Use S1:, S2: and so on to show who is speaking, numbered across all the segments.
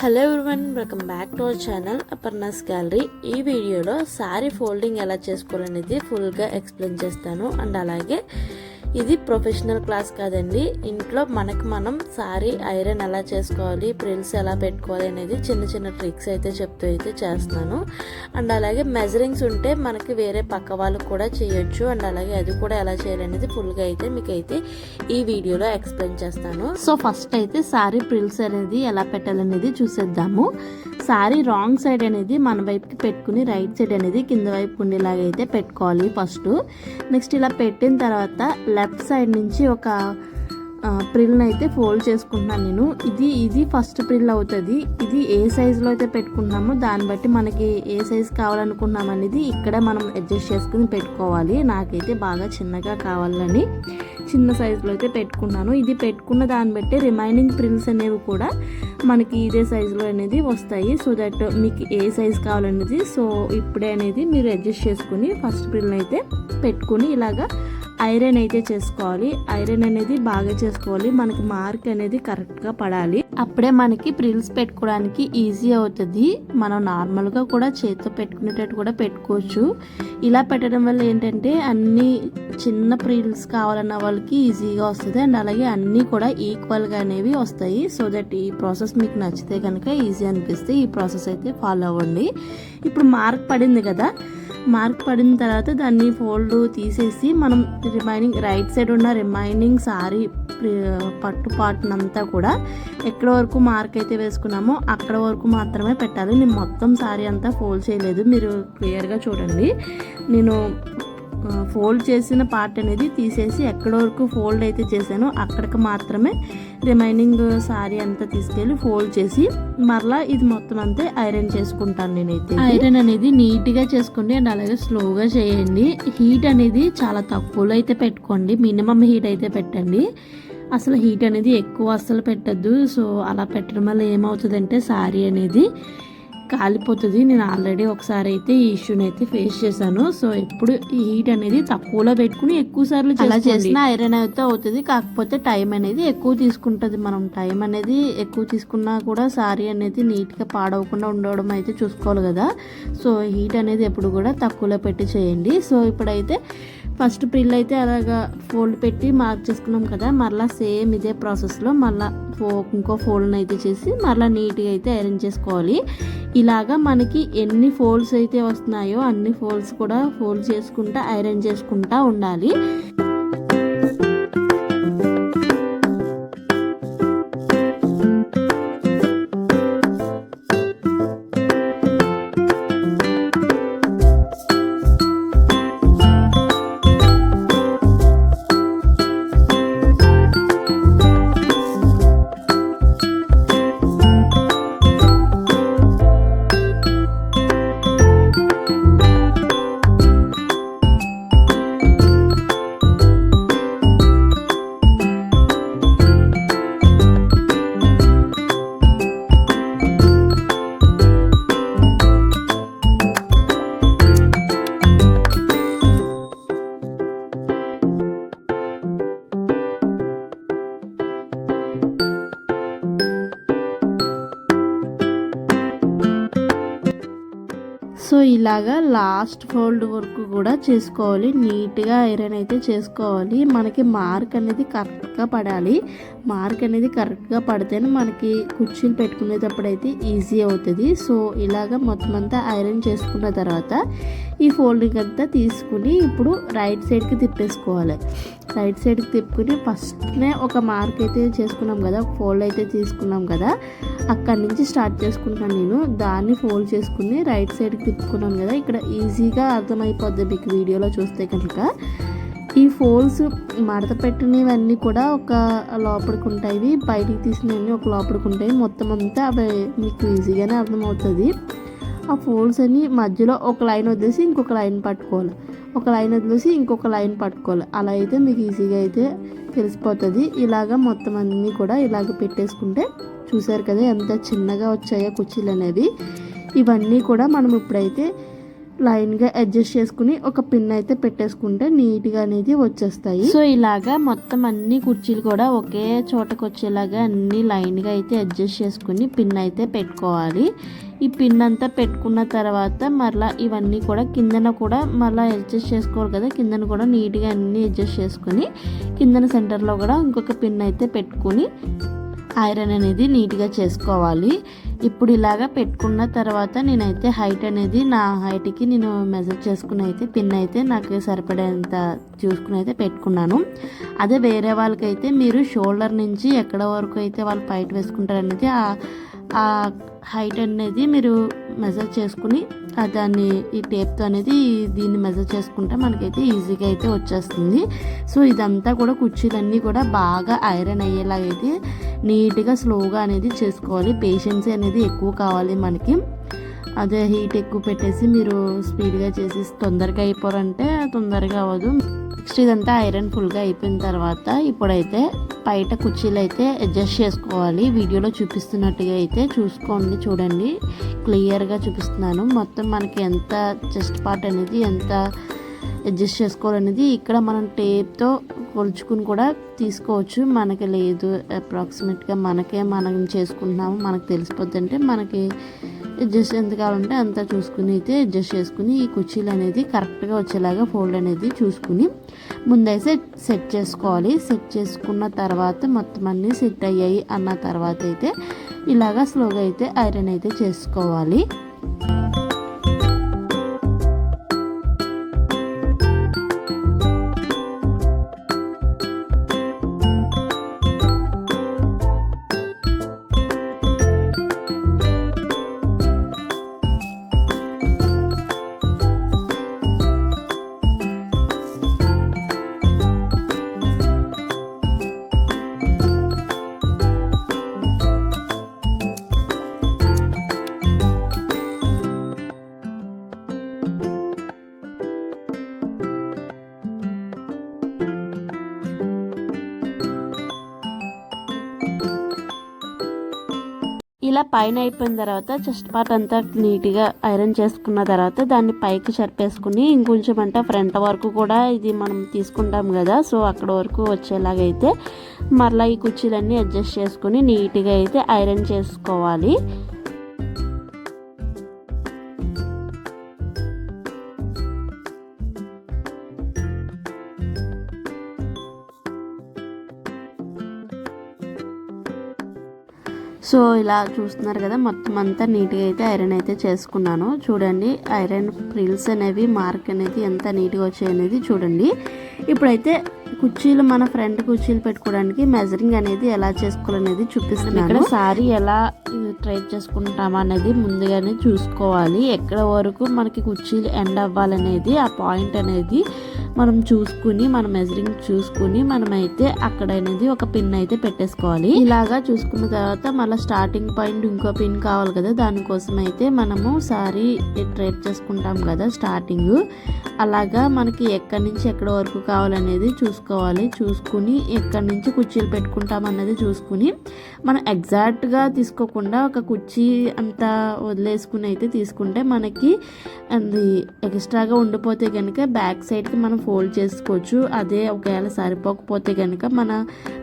S1: Hello everyone welcome back to our channel Aparna's gallery ఈ వీడియోలో sari folding ఎలా చేసుకోవాలనేది ఫుల్గా ఎక్స్ప్లెయిన్ చేస్తాను. అండ్ అలాగే ఇది ప్రొఫెషనల్ క్లాస్ కాదండి. ఇంట్లో మనకు మనం సారీ ఐరన్ ఎలా చేసుకోవాలి ప్రిల్స్ ఎలా పెట్టుకోవాలి అనేది చిన్న చిన్న ట్రిక్స్ అయితే చెప్తూ అయితే చేస్తాను. అండ్ అలాగే మెజరింగ్స్ ఉంటే మనకి వేరే పక్క వాళ్ళు కూడా చేయొచ్చు. అండ్ అలాగే అది కూడా ఎలా చేయాలి అనేది ఫుల్గా అయితే మీకు అయితే ఈ వీడియోలో ఎక్స్ప్లెయిన్ చేస్తాను. సో ఫస్ట్ అయితే సారీ ప్రిల్స్ అనేది ఎలా పెట్టాలనేది చూసేద్దాము. సారీ రాంగ్ సైడ్ అనేది మన వైపుకి పెట్టుకుని రైట్ సైడ్ అనేది కింద వైపు ఉండేలాగా అయితే పెట్టుకోవాలి ఫస్ట్. నెక్స్ట్ ఇలా పెట్టిన తర్వాత లెఫ్ట్ సైడ్ నుంచి ఒక ప్రిల్ని అయితే ఫోల్డ్ చేసుకుంటున్నాను నేను. ఇది ఇది ఫస్ట్ ప్రిల్ అవుతుంది. ఇది ఏ సైజులో అయితే పెట్టుకున్నామో దాన్ని బట్టి మనకి ఏ సైజ్ కావాలనుకున్నాం అనేది ఇక్కడ మనం అడ్జస్ట్ చేసుకుని పెట్టుకోవాలి. నాకైతే బాగా చిన్నగా కావాలని చిన్న సైజులో అయితే పెట్టుకున్నాను. ఇది పెట్టుకున్న దాన్ని బట్టి రిమైనింగ్ ప్రిల్స్ అనేవి కూడా మనకి ఇదే సైజులో అనేది వస్తాయి. సో దట్ మీకు ఏ సైజ్ కావాలనేది సో ఇప్పుడే అనేది మీరు అడ్జస్ట్ చేసుకుని ఫస్ట్ ప్రిల్ అయితే పెట్టుకుని ఇలాగా ఐరన్ అయితే చేసుకోవాలి. ఐరన్ అనేది బాగా చేసుకోవాలి. మనకి మార్క్ అనేది కరెక్ట్గా పడాలి. అప్పుడే మనకి ప్రిల్స్ పెట్టుకోవడానికి ఈజీ అవుతుంది. మనం నార్మల్గా కూడా చేతితో పెట్టుకునేటట్టు కూడా పెట్టుకోవచ్చు. ఇలా పెట్టడం వల్ల ఏంటంటే అన్ని చిన్న ప్రిల్స్ కావాలన్న వాళ్ళకి ఈజీగా వస్తుంది. అండ్ అలాగే అన్నీ కూడా ఈక్వల్గా అనేవి వస్తాయి. సో దట్ ఈ ప్రాసెస్ మీకు నచ్చితే కనుక ఈజీ అనిపిస్తే ఈ ప్రాసెస్ అయితే ఫాలో అవ్వండి. ఇప్పుడు మార్క్ పడింది కదా. మార్క్ పడిన తర్వాత దాన్ని ఫోల్డ్ తీసేసి మనం రిమైనింగ్ రైట్ సైడ్ ఉన్న రిమైనింగ్ సారీ పట్టు పాటునంతా కూడా ఎక్కడ వరకు మార్క్ అయితే వేసుకున్నామో అక్కడ వరకు మాత్రమే పెట్టాలి. నేను మొత్తం సారీ అంతా ఫోల్డ్ చేయలేదు. మీరు క్లియర్గా చూడండి. నేను ఫోల్డ్ చేసిన పార్ట్ అనేది తీసేసి ఎక్కడ వరకు ఫోల్డ్ అయితే చేశానో అక్కడికి మాత్రమే రిమైనింగ్ శారీ అంతా తీసుకెళ్ళి ఫోల్డ్ చేసి మరలా ఇది మొత్తం అంతే ఐరన్ చేసుకుంటాను నేనైతే ఐరన్ అనేది నీట్గా చేసుకోండి అండ్ అలాగే స్లోగా చేయండి. హీట్ అనేది చాలా తక్కువలో అయితే పెట్టుకోండి. మినిమం హీట్ అయితే పెట్టండి. అసలు హీట్ అనేది ఎక్కువ అస్సలు పెట్టద్దు. సో అలా పెట్టడం వల్ల ఏమవుతుందంటే శారీ అనేది కాలిపోతుంది. నేను ఆల్రెడీ ఒకసారి అయితే ఈ ఇష్యూని అయితే ఫేస్ చేశాను. సో ఎప్పుడు ఈ హీట్ అనేది తక్కువలో పెట్టుకుని ఎక్కువ సార్లు అలా చేసిన ఐరన్ అయితే అవుతుంది. కాకపోతే టైం అనేది ఎక్కువ తీసుకుంటుంది మనం. టైం అనేది ఎక్కువ తీసుకున్నా కూడా సారీ అనేది నీట్గా పాడవకుండా ఉండడం అయితే చూసుకోవాలి కదా. సో హీట్ అనేది ఎప్పుడు కూడా తక్కువలో పెట్టి చేయండి. సో ఇప్పుడైతే ఫస్ట్ ప్రిల్ అయితే అలాగా ఫోల్డ్ పెట్టి మార్క్ చేసుకున్నాం కదా మరలా సేమ్ ఇదే ప్రాసెస్లో మళ్ళీ ఫో ఇంకో ఫోల్డ్ని అయితే చేసి మరలా నీట్గా అయితే ఐరన్ చేసుకోవాలి. ఇలాగా మనకి ఎన్ని ఫోల్డ్స్ అయితే వస్తున్నాయో అన్ని ఫోల్డ్స్ కూడా ఫోల్డ్ చేసుకుంటా ఐరన్ చేసుకుంటా ఉండాలి. ఇలాగా లాస్ట్ ఫోల్డ్ వరకు కూడా చేసుకోవాలి. నీట్గా ఐరన్ అయితే చేసుకోవాలి. మనకి మార్క్ అనేది కరెక్ట్గా పడాలి. మార్క్ అనేది కరెక్ట్గా పడితేనే మనకి కుర్చీలు పెట్టుకునేటప్పుడు అయితే ఈజీ అవుతుంది. సో ఇలాగ మొత్తం అంతా ఐరన్ చేసుకున్న తర్వాత ఈ ఫోల్డింగ్ అంతా తీసుకుని ఇప్పుడు రైట్ సైడ్కి తిప్పేసుకోవాలి. రైట్ సైడ్కి తిప్పుకుని ఫస్ట్నే ఒక మార్క్ అయితే చేసుకున్నాం కదా ఒక ఫోల్డ్ అయితే తీసుకున్నాం కదా అక్కడి నుంచి స్టార్ట్ చేసుకుంటాను నేను. దాన్ని ఫోల్డ్ చేసుకుని రైట్ సైడ్కి తిప్పుకున్నాను కదా ఇక్కడ ఈజీగా అర్థమైపోద్ది మీకు వీడియోలో చూస్తే కనుక. ఈ ఫోల్స్ మడత పెట్టినవన్నీ కూడా ఒక లోపలికి ఉంటాయి బయటికి తీసినవన్నీ ఒక లోపలికి ఉంటాయి. మొత్తం అంతా అవి మీకు ఈజీగానే అర్థమవుతుంది. ఆ ఫోల్డ్స్ అన్ని మధ్యలో ఒక లైన్ వదిలేసి ఇంకొక లైన్ పట్టుకోవాలి. ఒక లైన్ వదిలేసి ఇంకొక లైన్ పట్టుకోవాలి. అలా అయితే మీకు ఈజీగా అయితే తెలిసిపోతుంది. ఇలాగ మొత్తం అన్నీ కూడా ఇలాగ పెట్టేసుకుంటే చూసారు కదా ఎంత చిన్నగా వచ్చాయో కుర్చీలు అనేవి. ఇవన్నీ కూడా మనం ఇప్పుడైతే లైన్గా అడ్జస్ట్ చేసుకుని ఒక పిన్ అయితే పెట్టేసుకుంటే నీట్గా అనేది వచ్చేస్తాయి. సో ఇలాగా మొత్తం అన్ని కుర్చీలు కూడా ఒకే చోటకు వచ్చేలాగా అన్ని లైన్గా అయితే అడ్జస్ట్ చేసుకుని పిన్ అయితే పెట్టుకోవాలి. ఈ పిన్ అంతా పెట్టుకున్న తర్వాత మరలా ఇవన్నీ కూడా కిందన కూడా మరలా అడ్జస్ట్ చేసుకోవాలి కదా. కిందన కూడా నీట్గా అన్ని అడ్జస్ట్ చేసుకుని కిందన సెంటర్లో కూడా ఇంకొక పిన్ అయితే పెట్టుకుని ఐరన్ అనేది నీట్గా చేసుకోవాలి. ఇప్పుడు ఇలాగా పెట్టుకున్న తర్వాత నేనైతే హైట్ అనేది నా హైట్కి నేను మెజర్ చేసుకుని అయితే పిన్ అయితే నాకు సరిపడేంత చూసుకుని అయితే పెట్టుకున్నాను. అదే వేరే వాళ్ళకైతే మీరు షోల్డర్ నుంచి ఎక్కడ వరకు అయితే వాళ్ళు పైట వేసుకుంటారు అనేది ఆ హైట్ అనేది మీరు మెజర్ చేసుకుని దాన్ని ఈ టేప్తో అనేది దీన్ని మెజర్ చేసుకుంటే మనకైతే ఈజీగా అయితే వచ్చేస్తుంది. సో ఇదంతా కూడా కుర్చీలన్నీ కూడా బాగా ఐరన్ అయ్యేలాగైతే నీట్గా స్లోగా అనేది చేసుకోవాలి. పేషెన్సీ అనేది ఎక్కువ కావాలి మనకి. అదే హీట్ ఎక్కువ పెట్టేసి మీరు స్పీడ్గా చేసి తొందరగా అయిపోరంటే తొందరగా అవ్వదు. నెక్స్ట్ ఇదంతా ఐరన్ ఫుల్గా అయిపోయిన తర్వాత ఇప్పుడైతే బయట కుర్చీలు అయితే అడ్జస్ట్ చేసుకోవాలి. వీడియోలో చూపిస్తున్నట్టుగా అయితే చూసుకోండి చూడండి. క్లియర్గా చూపిస్తున్నాను. మొత్తం మనకి ఎంత చెస్ట్ పార్ట్ అనేది ఎంత అడ్జస్ట్ చేసుకోవాలనేది ఇక్కడ మనం టేప్తో కొలుచుకుని కూడా తీసుకోవచ్చు. మనకి లేదు అప్రాక్సిమేట్గా మనకే మనం చేసుకుంటున్నాము. మనకు తెలిసిపోద్ది అంటే మనకి అడ్జస్ట్ ఎంత కావాలంటే అంత చూసుకుని అయితే అడ్జస్ట్ చేసుకుని ఈ కుర్చీలు అనేది కరెక్ట్గా వచ్చేలాగా ఫోల్డ్ అనేది చూసుకుని ముందైతే సెట్ చేసుకోవాలి. సెట్ చేసుకున్న తర్వాత మొత్తం అన్నీ సెట్ అయ్యాయి అన్న తర్వాత అయితే ఇలాగా స్లోగా అయితే ఐరన్ అయితే చేసుకోవాలి. పైన అయిపోయిన తర్వాత చెస్ట్ పార్ట్ అంతా నీట్గా ఐరన్ చేసుకున్న తర్వాత దాన్ని పైకి చెరిపేసుకుని ఇంకొంచెం అంటే ఫ్రంట్ వరకు కూడా ఇది మనం తీసుకుంటాం కదా సో అక్కడ వరకు వచ్చేలాగైతే మరలా ఈ కుర్చీలన్నీ అడ్జస్ట్ చేసుకుని నీట్గా అయితే ఐరన్ చేసుకోవాలి. సో ఇలా చూస్తున్నారు కదా మొత్తం అంతా నీట్గా అయితే ఐరన్ అయితే చేసుకున్నాను. చూడండి ఐరన్ ప్రిల్స్ అనేవి మార్క్ అనేది ఎంత నీట్గా వచ్చాయి అనేది చూడండి. ఇప్పుడైతే కుర్చీలు మన ఫ్రంట్ కుర్చీలు పెట్టుకోవడానికి మెజరింగ్ అనేది ఎలా చేసుకోవాలనేది చూపిస్తున్నాను ఇక్కడ సారీ ఎలా ట్రై చేసుకుంటాం అనేది ముందుగానే చూసుకోవాలి. ఎక్కడ వరకు మనకి కుర్చీలు ఎండ్ అవ్వాలనేది ఆ పాయింట్ అనేది మనం చూసుకుని మన మెజరింగ్ చూసుకుని మనమైతే అక్కడ అనేది ఒక పిన్ అయితే పెట్టేసుకోవాలి. ఇలాగా చూసుకున్న తర్వాత మళ్ళీ స్టార్టింగ్ పాయింట్ ఇంకో పిన్ కావాలి కదా దానికోసం అయితే మనము సారీ ట్రేప్ చేసుకుంటాం కదా స్టార్టింగ్ అలాగా మనకి ఎక్కడి నుంచి ఎక్కడ వరకు కావాలనేది చూసుకోవాలి. చూసుకుని ఎక్కడి నుంచి కుర్చీలు పెట్టుకుంటాం అన్నది చూసుకుని మనం ఎగ్జాక్ట్గా తీసుకోకుండా ఒక కుర్చీ అంతా వదిలేసుకుని అయితే తీసుకుంటే మనకి అది ఎక్స్ట్రాగా ఉండిపోతే కనుక బ్యాక్ సైడ్కి మనం ఫోల్డ్ చేసుకోవచ్చు. అదే ఒకవేళ సరిపోకపోతే కనుక మన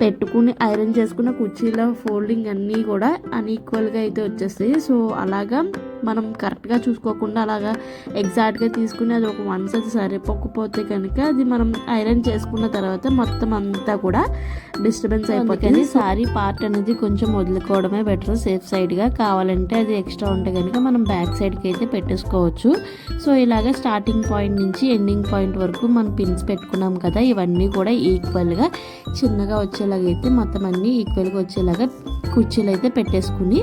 S1: పెట్టుకుని ఐరన్ చేసుకున్న కుర్చీల ఫోల్డింగ్ అన్నీ కూడా అన్ఈక్వల్గా అయితే వచ్చేస్తాయి. సో అలాగా మనం కరెక్ట్గా చూసుకోకుండా అలాగా ఎగ్జాక్ట్గా తీసుకుని అది ఒక వన్ సైజ్ సరిపోకపోతే కనుక అది మనం ఐరన్ చేసుకున్న తర్వాత మొత్తం అంతా కూడా డిస్టర్బెన్స్ అయిపోతుంది. సారీ పార్ట్ అనేది కొంచెం వదులుకోవడమే బెటర్ సేఫ్ సైడ్గా కావాలంటే అది ఎక్స్ట్రా ఉంటే కనుక మనం బ్యాక్ సైడ్కి అయితే పెట్టేసుకోవచ్చు. సో ఇలాగ స్టార్టింగ్ పాయింట్ నుంచి ఎండింగ్ పాయింట్ వరకు మనం పిన్స్ పెట్టుకున్నాం కదా ఇవన్నీ కూడా ఈక్వల్గా చిన్నగా వచ్చేలాగా అయితే మొత్తం అన్నీ ఈక్వల్గా వచ్చేలాగా కుర్చీలు అయితే పెట్టేసుకుని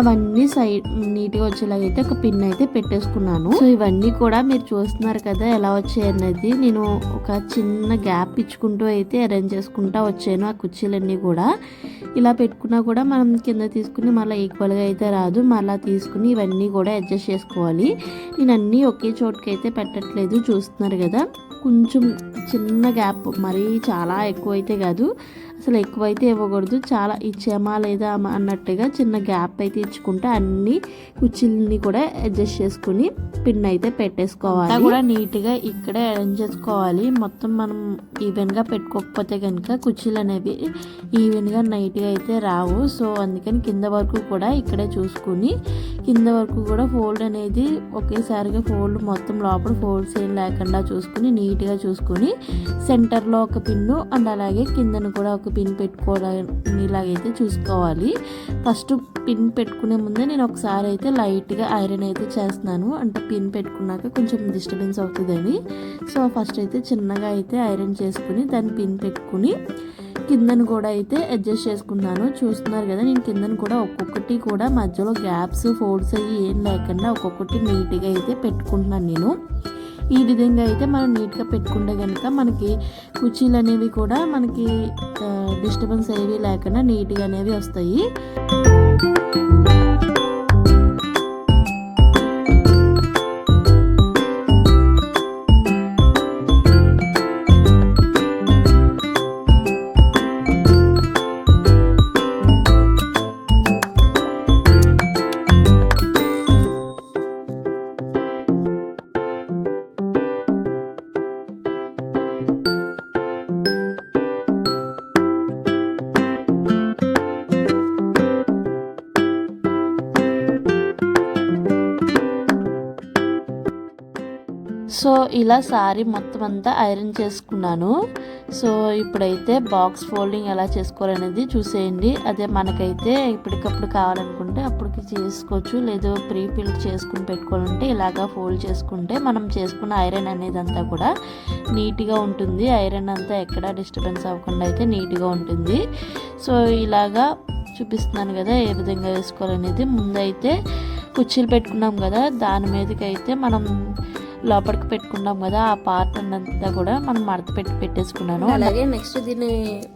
S1: అవన్నీ సైడ్ నీట్గా వచ్చేలాగా అయితే ఒక పిన్ అయితే పెట్టేసుకున్నాను. సో ఇవన్నీ కూడా మీరు చూస్తున్నారు కదా ఎలా వచ్చాయి అన్నది. నేను ఒక చిన్న గ్యాప్ ఇచ్చుకుంటూ అయితే అరేంజ్ చేసుకుంటా వచ్చాను ఆ కుర్చీలన్నీ కూడా. ఇలా పెట్టుకున్నా కూడా మనం కింద తీసుకుని మళ్ళీ ఈక్వల్గా అయితే రాదు. మళ్ళీ తీసుకుని ఇవన్నీ కూడా అడ్జస్ట్ చేసుకోవాలి. నేను అన్నీ ఒకే చోటుకి అయితే పెట్టట్లేదు చూస్తున్నారు కదా. కొంచెం చిన్న గ్యాప్ మరీ చాలా ఎక్కువ అయితే కాదు. అసలు ఎక్కువైతే ఇవ్వకూడదు. చాలా ఇచ్చామా లేదా అన్నట్టుగా చిన్న గ్యాప్ అయితే ఇచ్చుకుంటే అన్ని కుర్చీలని కూడా అడ్జస్ట్ చేసుకుని పిన్ అయితే పెట్టేసుకోవాలి. కూడా నీట్గా ఇక్కడే అరేంజ్ చేసుకోవాలి. మొత్తం మనం ఈవెన్గా పెట్టుకోకపోతే కనుక కుర్చీలు అనేవి ఈవెన్గా నైట్గా అయితే రావు. సో అందుకని కింద వరకు కూడా ఇక్కడే చూసుకుని కింద వరకు కూడా ఫోల్డ్ అనేది ఒకేసారిగా ఫోల్డ్ మొత్తం లోపల ఫోల్డ్స్ ఏం లేకుండా చూసుకుని నీట్గా చూసుకుని సెంటర్లో ఒక పిన్ను అండ్ అలాగే కిందను కూడా ఒక పిన్ పెట్టుకోవడానికి ఇలాగైతే చూసుకోవాలి. ఫస్ట్ పిన్ పెట్టుకునే ముందే నేను ఒకసారి అయితే లైట్గా ఐరన్ అయితే చేస్తున్నాను. అంటే పిన్ పెట్టుకున్నాక కొంచెం డిస్టర్బెన్స్ అవుతుందని. సో ఫస్ట్ అయితే చిన్నగా అయితే ఐరన్ చేసుకుని దాన్ని పిన్ పెట్టుకుని కిందను కూడా అయితే అడ్జస్ట్ చేసుకున్నాను. చూస్తున్నారు కదా నేను కిందను కూడా ఒక్కొక్కటి కూడా మధ్యలో గ్యాప్స్ ఫోల్డ్స్ అవి ఏం లేకుండా ఒక్కొక్కటి నీట్గా అయితే పెట్టుకుంటున్నాను నేను. ఈ విధంగా అయితే మనం నీట్గా పెట్టుకుంటే కనుక మనకి కుర్చీలు అనేవి కూడా మనకి డిస్టర్బెన్స్ అయ్యేవి లేకుండా నీట్గా అనేవి వస్తాయి. సో ఇలా సారీ మొత్తం అంతా ఐరన్ చేసుకున్నాను. సో ఇప్పుడైతే బాక్స్ ఫోల్డింగ్ ఎలా చేసుకోవాలనేది చూసేయండి. అదే మనకైతే ఇప్పటికప్పుడు కావాలనుకుంటే అప్పటికి చేసుకోవచ్చు. లేదు ప్రీ ఫిల్ చేసుకుని పెట్టుకోవాలంటే ఇలాగా ఫోల్డ్ చేసుకుంటే మనం చేసుకున్న ఐరన్ అనేది అంతా కూడా నీట్గా ఉంటుంది. ఐరన్ అంతా ఎక్కడ డిస్టర్బెన్స్ అవ్వకుండా అయితే నీట్గా ఉంటుంది. సో ఇలాగా చూపిస్తున్నాను కదా ఏ విధంగా వేసుకోవాలనేది. ముందైతే కుర్చీలు పెట్టుకున్నాం కదా దాని మీదకి అయితే మనం లోపలికి పెట్టుకున్నాం కదా ఆ పార్ట్ ఉన్నంతా కూడా మనం మడత పెట్టి పెట్టేసుకున్నాను. అలాగే నెక్స్ట్ దీన్ని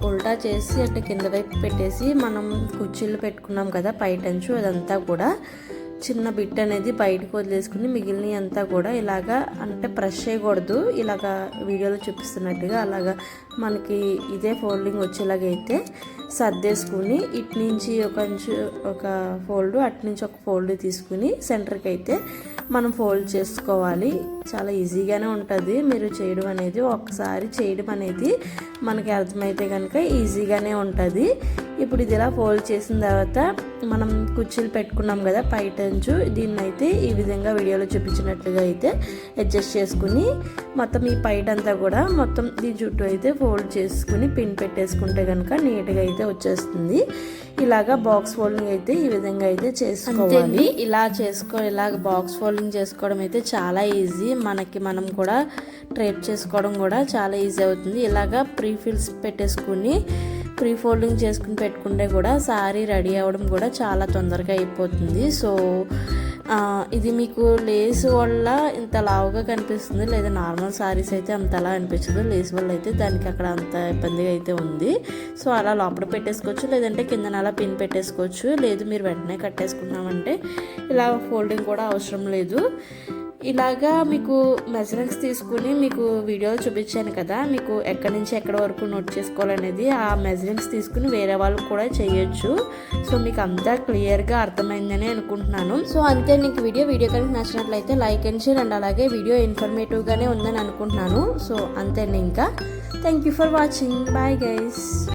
S1: ఉల్టా చేసి అంటే కింద వైపు పెట్టేసి మనం కుర్చీలు పెట్టుకున్నాం కదా పైటంచు అదంతా కూడా. చిన్న బిట్ అనేది బయటకు వదిలేసుకుని మిగిలిన అంతా కూడా ఇలాగా అంటే ప్రెష్ చేయకూడదు. ఇలాగా వీడియోలో చూపిస్తున్నట్టుగా అలాగా మనకి ఇదే ఫోల్డింగ్ వచ్చేలాగైతే సర్దేసుకుని ఇటు నుంచి ఒక ఒక ఫోల్డ్ అటు నుంచి ఒక ఫోల్డ్ తీసుకుని సెంటర్కి అయితే మనం ఫోల్డ్ చేసుకోవాలి. చాలా ఈజీగానే ఉంటుంది. మీరు చేయడం అనేది ఒకసారి చేయడం అనేది మనకి అర్థమైతే కనుక ఈజీగానే ఉంటుంది. ఇప్పుడు ఇది ఇలా ఫోల్డ్ చేసిన తర్వాత మనం కుర్చీలు పెట్టుకున్నాం కదా పైటంచు దీన్ని అయితే ఈ విధంగా వీడియోలో చూపించినట్లుగా అయితే అడ్జస్ట్ చేసుకుని మొత్తం ఈ పైట అంతా కూడా మొత్తం దీని చుట్టూ అయితే ఫోల్డ్ చేసుకుని పిన్ పెట్టేసుకుంటే కనుక నీట్గా అయితే వచ్చేస్తుంది. ఇలాగా బాక్స్ ఫోల్డింగ్ అయితే ఈ విధంగా అయితే చేసుకోవాలి. ఇలా చేసుకో ఇలాగ బాక్స్ ఫోల్డింగ్ చేసుకోవడం అయితే చాలా ఈజీ మనకి మనం కూడా ట్రేప్ చేసుకోవడం కూడా చాలా ఈజీ అవుతుంది. ఇలాగా ప్రీ ఫిల్స్ పెట్టేసుకుని ప్రీ ఫోల్డింగ్ చేసుకుని పెట్టుకుంటే కూడా సారీ రెడీ అవ్వడం కూడా చాలా తొందరగా అయిపోతుంది. సో ఇది మీకు లేస్ వల్ల ఇంత లావుగా కనిపిస్తుంది. లేదా నార్మల్ సారీస్ అయితే అంతలా అనిపించదు. లేస్ వల్ల అయితే దానికి అక్కడ అంత ఇబ్బందిగా అయితే ఉంది. సో అలా లోపల పెట్టేసుకోవచ్చు. లేదంటే కింద అలా పిన్ పెట్టేసుకోవచ్చు. లేదు మీరు వెంటనే కట్టేసుకున్నామంటే ఇలా ఫోల్డింగ్ కూడా అవసరం లేదు. ఇలాగా మీకు మెజరింగ్స్ తీసుకుని మీకు వీడియో చూపించాను కదా మీకు ఎక్కడి నుంచి ఎక్కడ వరకు నోట్ చేసుకోవాలనేది ఆ మెజరింగ్స్ తీసుకుని వేరే వాళ్ళు కూడా చేయొచ్చు. సో మీకు అంతా క్లియర్గా అర్థమైందని అనుకుంటున్నాను. సో అంతే నీకు వీడియో వీడియో కనుక నచ్చినట్లయితే లైక్ అండ్ షేర్ అండ్ అలాగే వీడియో ఇన్ఫర్మేటివ్గానే ఉందని అనుకుంటున్నాను. సో అంతే ఇంకా. Thank you for watching bye guys